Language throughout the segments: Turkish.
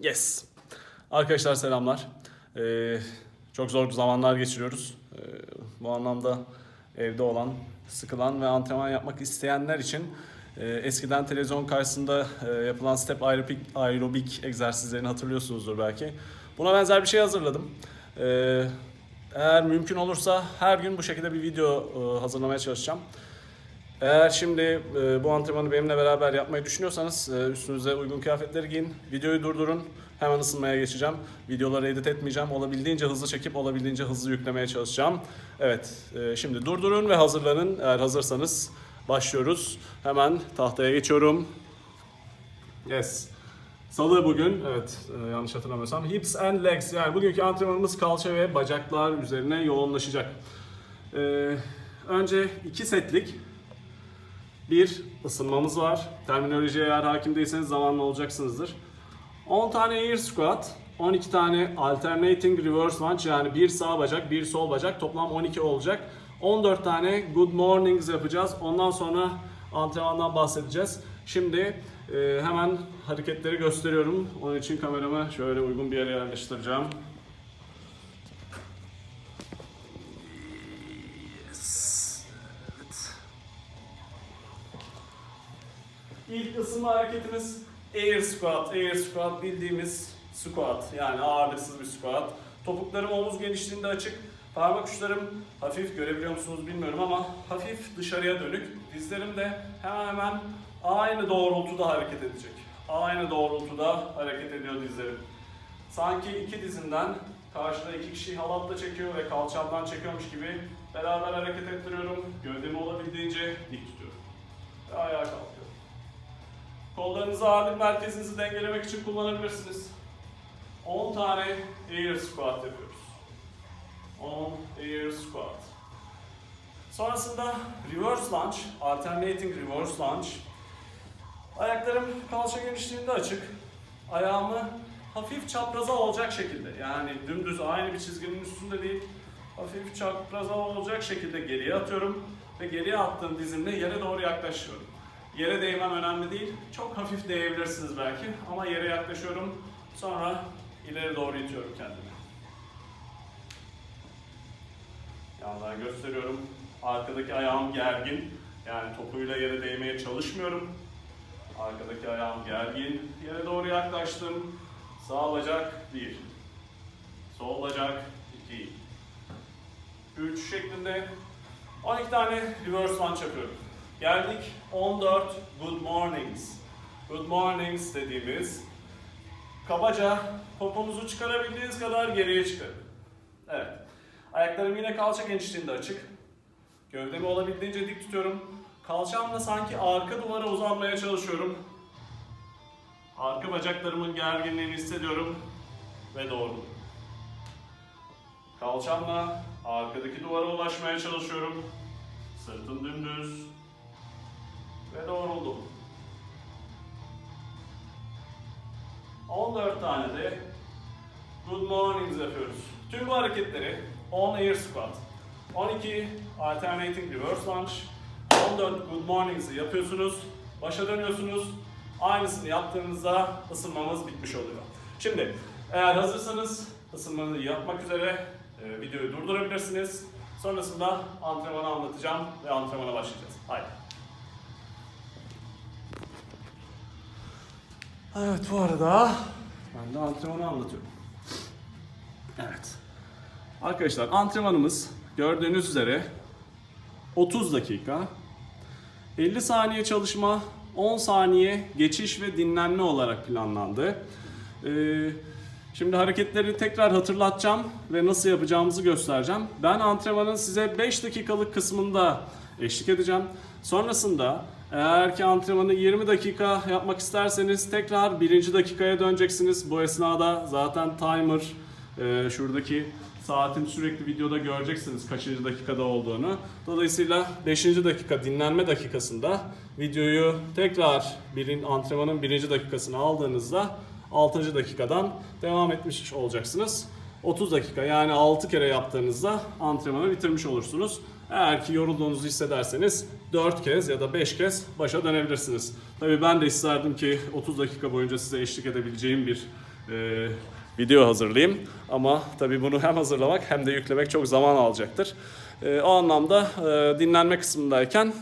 Yes. Arkadaşlar selamlar. Ee, çok zor zamanlar geçiriyoruz. Ee, bu anlamda evde olan, sıkılan ve antrenman yapmak isteyenler için e, eskiden televizyon karşısında e, yapılan step aerobik, aerobik egzersizlerini hatırlıyorsunuzdur belki. Buna benzer bir şey hazırladım. Ee, eğer mümkün olursa her gün bu şekilde bir video e, hazırlamaya çalışacağım. Eğer şimdi e, bu antrenmanı benimle beraber yapmayı düşünüyorsanız e, üstünüze uygun kıyafetleri giyin. Videoyu durdurun. Hemen ısınmaya geçeceğim. Videoları edit etmeyeceğim. Olabildiğince hızlı çekip olabildiğince hızlı yüklemeye çalışacağım. Evet, e, şimdi durdurun ve hazırlanın. Eğer hazırsanız başlıyoruz. Hemen tahtaya geçiyorum. Yes. Salı bugün, evet e, yanlış hatırlamıyorsam, hips and legs yani bugünkü antrenmanımız kalça ve bacaklar üzerine yoğunlaşacak. E, önce iki setlik bir ısınmamız var. Terminolojiye eğer hakim değilseniz zamanla olacaksınızdır. 10 tane air squat, 12 tane alternating reverse lunge yani bir sağ bacak, bir sol bacak toplam 12 olacak. 14 tane good mornings yapacağız. Ondan sonra antrenmandan bahsedeceğiz. Şimdi e, hemen hareketleri gösteriyorum. Onun için kameramı şöyle uygun bir yere yerleştireceğim. İlk ısınma hareketimiz air squat. Air squat bildiğimiz squat yani ağırlıksız bir squat. Topuklarım omuz genişliğinde açık. Parmak uçlarım hafif görebiliyor musunuz bilmiyorum ama hafif dışarıya dönük. Dizlerim de hemen hemen aynı doğrultuda hareket edecek. Aynı doğrultuda hareket ediyor dizlerim. Sanki iki dizinden karşıda iki kişi halatla çekiyor ve kalçamdan çekiyormuş gibi beraber hareket ettiriyorum. Gövdemi olabildiğince dik tutuyorum. Ve ayağa kalkıyorum. Kollarınızı ağırlık merkezinizi dengelemek için kullanabilirsiniz. 10 tane air squat yapıyoruz. 10 air squat. Sonrasında reverse lunge, alternating reverse lunge. Ayaklarım kalça genişliğinde açık. Ayağımı hafif çapraza olacak şekilde yani dümdüz aynı bir çizginin üstünde değil hafif çapraza olacak şekilde geriye atıyorum ve geriye attığım dizimle yere doğru yaklaşıyorum. Yere değmem önemli değil. Çok hafif değebilirsiniz belki ama yere yaklaşıyorum. Sonra ileri doğru itiyorum kendimi. Yandan gösteriyorum. Arkadaki ayağım gergin. Yani topuyla yere değmeye çalışmıyorum. Arkadaki ayağım gergin. Yere doğru yaklaştım. Sağ bacak 1. Sol bacak 2. 3 şeklinde 12 tane reverse lunge yapıyorum. Geldik 14 good mornings. Good mornings dediğimiz kabaca poponuzu çıkarabildiğiniz kadar geriye çıkarın. Evet. Ayaklarım yine kalça genişliğinde açık. Gövdemi olabildiğince dik tutuyorum. Kalçamla sanki arka duvara uzanmaya çalışıyorum. Arka bacaklarımın gerginliğini hissediyorum ve doğru. Kalçamla arkadaki duvara ulaşmaya çalışıyorum. Sırtım dümdüz ve doğruldum. 14 tane de good mornings yapıyoruz. Tüm bu hareketleri 10 air squat, 12 alternating reverse lunge, 14 good mornings'ı yapıyorsunuz. Başa dönüyorsunuz. Aynısını yaptığınızda ısınmamız bitmiş oluyor. Şimdi eğer hazırsanız ısınmanızı yapmak üzere e, videoyu durdurabilirsiniz. Sonrasında antrenmanı anlatacağım ve antrenmana başlayacağız. Haydi. Evet bu arada ben de antrenmanı anlatıyorum. Evet. Arkadaşlar antrenmanımız gördüğünüz üzere 30 dakika. 50 saniye çalışma, 10 saniye geçiş ve dinlenme olarak planlandı. Ee, şimdi hareketleri tekrar hatırlatacağım ve nasıl yapacağımızı göstereceğim. Ben antrenmanın size 5 dakikalık kısmında eşlik edeceğim. Sonrasında eğer ki antrenmanı 20 dakika yapmak isterseniz tekrar birinci dakikaya döneceksiniz. Bu esnada zaten timer e, şuradaki saatin sürekli videoda göreceksiniz kaçıncı dakikada olduğunu. Dolayısıyla 5. dakika dinlenme dakikasında videoyu tekrar birin, antrenmanın birinci dakikasını aldığınızda 6. dakikadan devam etmiş olacaksınız. 30 dakika yani 6 kere yaptığınızda antrenmanı bitirmiş olursunuz. Eğer ki yorulduğunuzu hissederseniz 4 kez ya da 5 kez başa dönebilirsiniz. Tabii ben de isterdim ki 30 dakika boyunca size eşlik edebileceğim bir e, video hazırlayayım. Ama tabii bunu hem hazırlamak hem de yüklemek çok zaman alacaktır. E, o anlamda e, dinlenme kısmındayken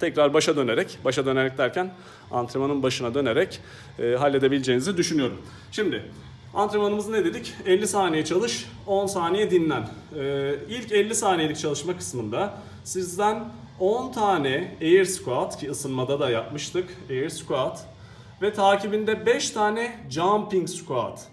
tekrar başa dönerek, başa dönerek derken antrenmanın başına dönerek e, halledebileceğinizi düşünüyorum. Şimdi antrenmanımız ne dedik? 50 saniye çalış, 10 saniye dinlen. Ee, ilk 50 saniyelik çalışma kısmında sizden 10 tane air squat ki ısınmada da yapmıştık air squat ve takibinde 5 tane jumping squat.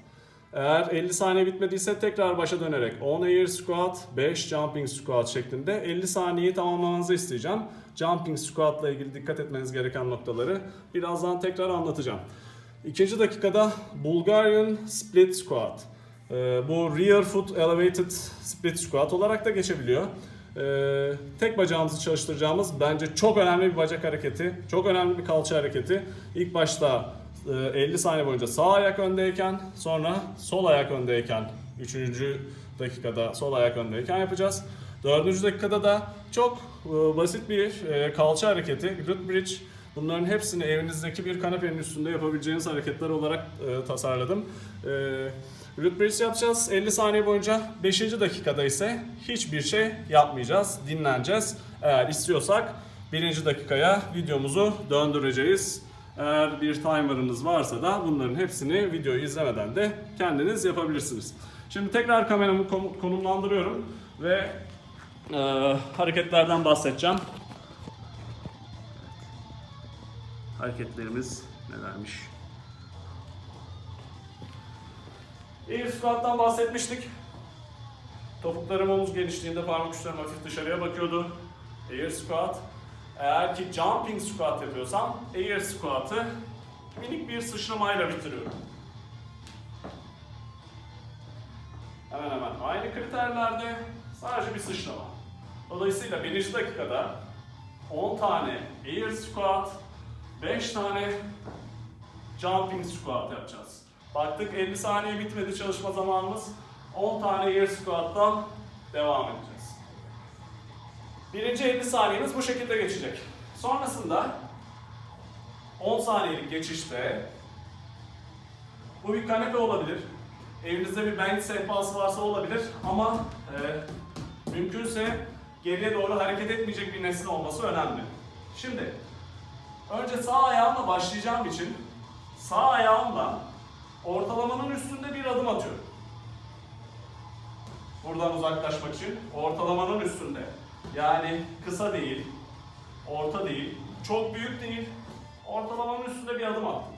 Eğer 50 saniye bitmediyse tekrar başa dönerek 10 air squat, 5 jumping squat şeklinde 50 saniyeyi tamamlamanızı isteyeceğim. Jumping squat ile ilgili dikkat etmeniz gereken noktaları birazdan tekrar anlatacağım. İkinci dakikada Bulgarian split squat. Ee, bu rear foot elevated split squat olarak da geçebiliyor. Ee, tek bacağımızı çalıştıracağımız bence çok önemli bir bacak hareketi, çok önemli bir kalça hareketi. İlk başta 50 saniye boyunca sağ ayak öndeyken, sonra sol ayak öndeyken, 3. dakikada sol ayak öndeyken yapacağız. 4. dakikada da çok e, basit bir e, kalça hareketi, glute bridge. Bunların hepsini evinizdeki bir kanepenin üstünde yapabileceğiniz hareketler olarak e, tasarladım. E, glute bridge yapacağız 50 saniye boyunca. 5. dakikada ise hiçbir şey yapmayacağız, dinleneceğiz. Eğer istiyorsak 1. dakikaya videomuzu döndüreceğiz. Eğer bir timer'ınız varsa da bunların hepsini videoyu izlemeden de kendiniz yapabilirsiniz. Şimdi tekrar kameramı konumlandırıyorum ve e, hareketlerden bahsedeceğim. Hareketlerimiz nelermiş? Air squat'tan bahsetmiştik. Topuklarım omuz genişliğinde parmak uçlarım hafif dışarıya bakıyordu. Air squat. Eğer ki jumping squat yapıyorsam air squat'ı minik bir sıçramayla bitiriyorum. Hemen hemen aynı kriterlerde sadece bir sıçrama. Dolayısıyla birinci dakikada 10 tane air squat, 5 tane jumping squat yapacağız. Baktık 50 saniye bitmedi çalışma zamanımız. 10 tane air squat'tan devam edeceğiz. Birinci 50 saniyemiz bu şekilde geçecek. Sonrasında 10 saniyelik geçişte bu bir kanepe olabilir. Evinizde bir bench sehpası varsa olabilir ama e, mümkünse geriye doğru hareket etmeyecek bir nesne olması önemli. Şimdi önce sağ ayağımla başlayacağım için sağ ayağımla ortalamanın üstünde bir adım atıyorum. Buradan uzaklaşmak için ortalamanın üstünde. Yani kısa değil, orta değil, çok büyük değil, ortalamanın üstünde bir adım attım.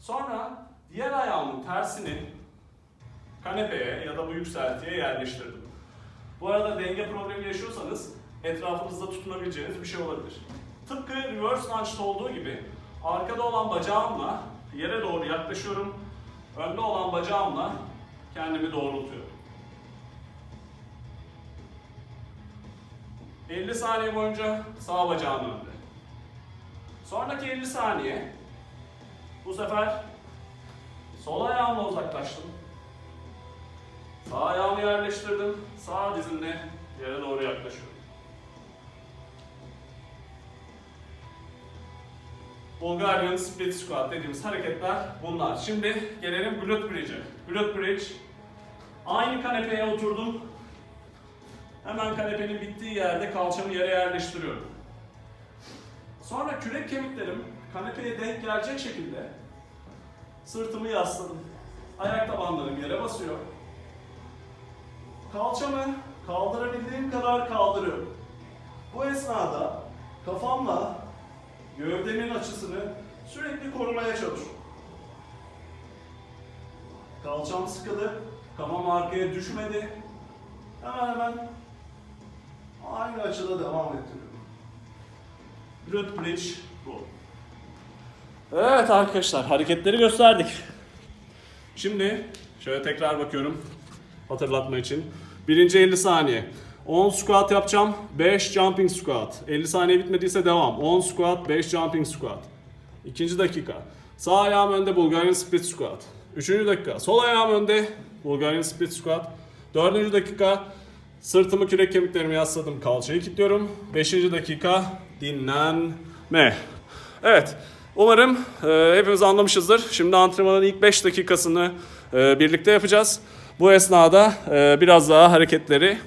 Sonra diğer ayağımın tersini kanepeye ya da bu yükseltiye yerleştirdim. Bu arada denge problemi yaşıyorsanız etrafınızda tutunabileceğiniz bir şey olabilir. Tıpkı reverse lunge'da olduğu gibi arkada olan bacağımla yere doğru yaklaşıyorum. Önde olan bacağımla kendimi doğrultuyorum. 50 saniye boyunca sağ bacağım önde. Sonraki 50 saniye bu sefer sol ayağımla uzaklaştım. Sağ ayağımı yerleştirdim. Sağ dizimle yere doğru yaklaşıyorum. Bulgarian split squat dediğimiz hareketler bunlar. Şimdi gelelim glute bridge'e. Glute bridge. Aynı kanepeye oturdum. Hemen kanepenin bittiği yerde kalçamı yere yerleştiriyorum. Sonra kürek kemiklerim kanepeye denk gelecek şekilde sırtımı yasladım. Ayak tabanlarım yere basıyor. Kalçamı kaldırabildiğim kadar kaldırıyorum. Bu esnada kafamla gövdemin açısını sürekli korumaya çalışıyorum. Kalçam sıkılı, kafam arkaya düşmedi. Hemen hemen aynı açıda devam ettiriyorum. Glute bridge bu. Evet arkadaşlar hareketleri gösterdik. Şimdi şöyle tekrar bakıyorum hatırlatma için. Birinci 50 saniye. 10 squat yapacağım. 5 jumping squat. 50 saniye bitmediyse devam. 10 squat, 5 jumping squat. İkinci dakika. Sağ ayağım önde Bulgarian split squat. Üçüncü dakika. Sol ayağım önde Bulgarian split squat. Dördüncü dakika. Sırtımı kürek kemiklerimi yasladım. Kalçayı kilitliyorum. Beşinci dakika dinlenme. Evet. Umarım e, hepimiz anlamışızdır. Şimdi antrenmanın ilk 5 dakikasını e, birlikte yapacağız. Bu esnada e, biraz daha hareketleri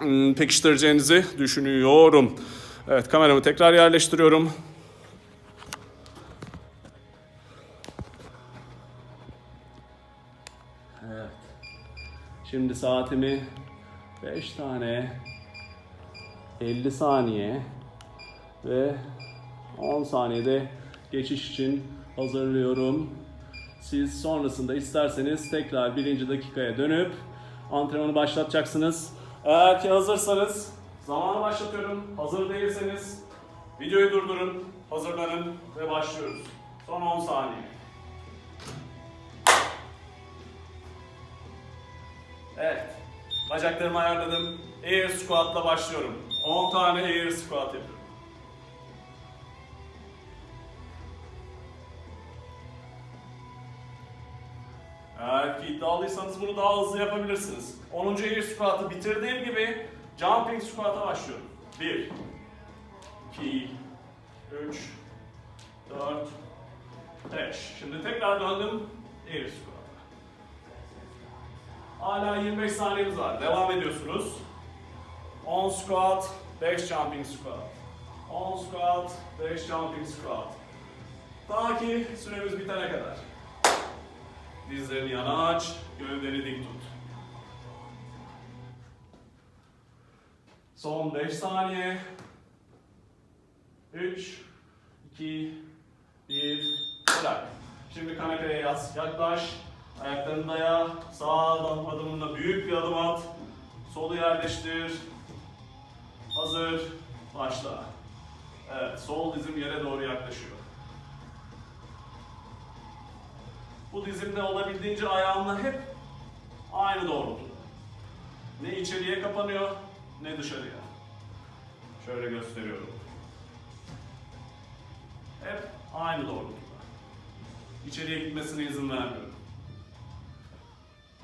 m, pekiştireceğinizi düşünüyorum. Evet kameramı tekrar yerleştiriyorum. Evet. Şimdi saatimi 5 tane 50 saniye ve 10 saniyede geçiş için hazırlıyorum. Siz sonrasında isterseniz tekrar birinci dakikaya dönüp antrenmanı başlatacaksınız. Eğer ki hazırsanız zamanı başlatıyorum. Hazır değilseniz videoyu durdurun, hazırlanın ve başlıyoruz. Son 10 saniye. Bacaklarımı ayarladım. Air squat'la başlıyorum. 10 tane air squat yapıyorum. Eğer ki iddialıysanız bunu daha hızlı yapabilirsiniz. 10. air squat'ı bitirdiğim gibi jumping squat'a başlıyorum. 1 2 3 4 5 Şimdi tekrar döndüm air squat'a. Hala 25 saniyemiz var. Devam ediyorsunuz. 10 squat, 5 jumping squat. 10 squat, 5 jumping squat. Ta ki süremiz bitene kadar. Dizlerini yana aç, gövdeni dik tut. Son 5 saniye. 3, 2, 1, bırak. Şimdi kanepeye yaz, yaklaş. Ayaklarını daya, sağ adım adımına büyük bir adım at. Solu yerleştir. Hazır, başla. Evet, sol dizim yere doğru yaklaşıyor. Bu dizimde olabildiğince ayağımla hep aynı doğrultuda. Ne içeriye kapanıyor, ne dışarıya. Şöyle gösteriyorum. Hep aynı doğrultuda. İçeriye gitmesine izin vermiyorum.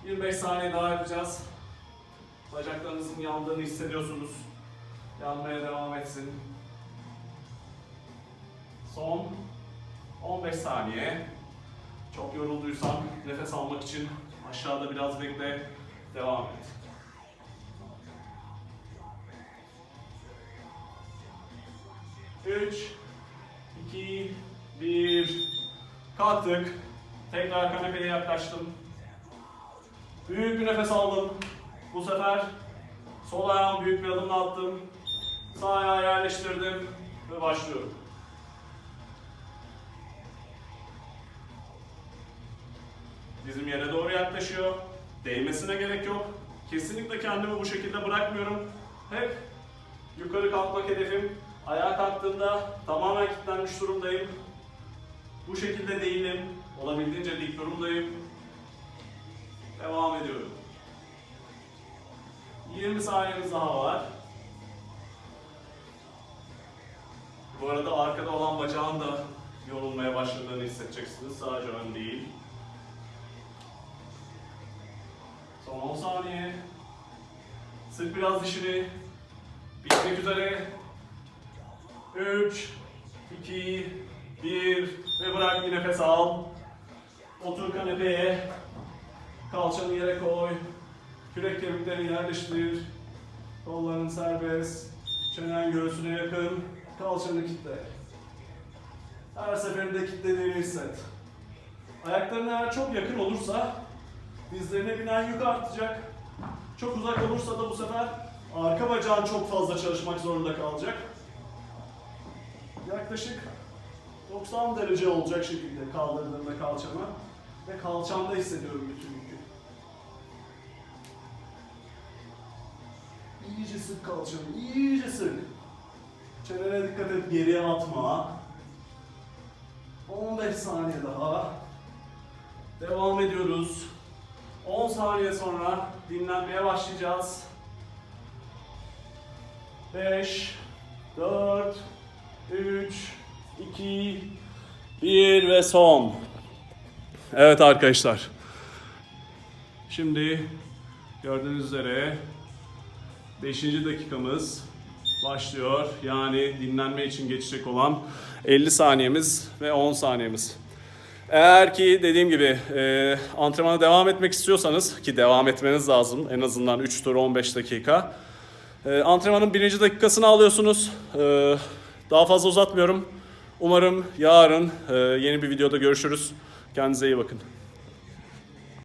25 saniye daha yapacağız. Bacaklarınızın yandığını hissediyorsunuz. Yanmaya devam etsin. Son 15 saniye. Çok yorulduysan nefes almak için aşağıda biraz bekle. Devam et. Üç, iki, bir. Kalktık. Tekrar kanepeye yaklaştım. Büyük bir nefes aldım. Bu sefer sol ayağımı büyük bir adımla attım. Sağ ayağı yerleştirdim ve başlıyorum. Dizim yere doğru yaklaşıyor. Değmesine gerek yok. Kesinlikle kendimi bu şekilde bırakmıyorum. Hep yukarı kalkmak hedefim. Ayağa kalktığımda tamamen kilitlenmiş durumdayım. Bu şekilde değilim. Olabildiğince dik durumdayım. Devam ediyorum. 20 saniyemiz daha var. Bu arada arkada olan bacağın da yorulmaya başladığını hissedeceksiniz. Sadece ön değil. Son 10 saniye. Sık biraz dişini. Bitmek üzere. 3, 2, 1 ve bırak bir nefes al. Otur kanepeye. Kalçanı yere koy. Kürek kemiklerini yerleştir. Kolların serbest. Çenen göğsüne yakın. Kalçanı kitle. Her seferinde kilitlediğini hisset. Ayakların eğer çok yakın olursa dizlerine binen yük artacak. Çok uzak olursa da bu sefer arka bacağın çok fazla çalışmak zorunda kalacak. Yaklaşık 90 derece olacak şekilde kaldırdığımda kalçamı ve kalçamda hissediyorum bütün İyice sık kalçanı, iyice sık. Çenene dikkat et, geriye atma. 15 saniye daha. Devam ediyoruz. 10 saniye sonra dinlenmeye başlayacağız. 5, 4, 3, 2, 1 ve son. Evet arkadaşlar. Şimdi gördüğünüz üzere 5. dakikamız başlıyor. Yani dinlenme için geçecek olan 50 saniyemiz ve 10 saniyemiz. Eğer ki dediğim gibi e, antrenmana devam etmek istiyorsanız ki devam etmeniz lazım en azından 3 tur 15 dakika. E, antrenmanın birinci dakikasını alıyorsunuz. E, daha fazla uzatmıyorum. Umarım yarın e, yeni bir videoda görüşürüz. Kendinize iyi bakın.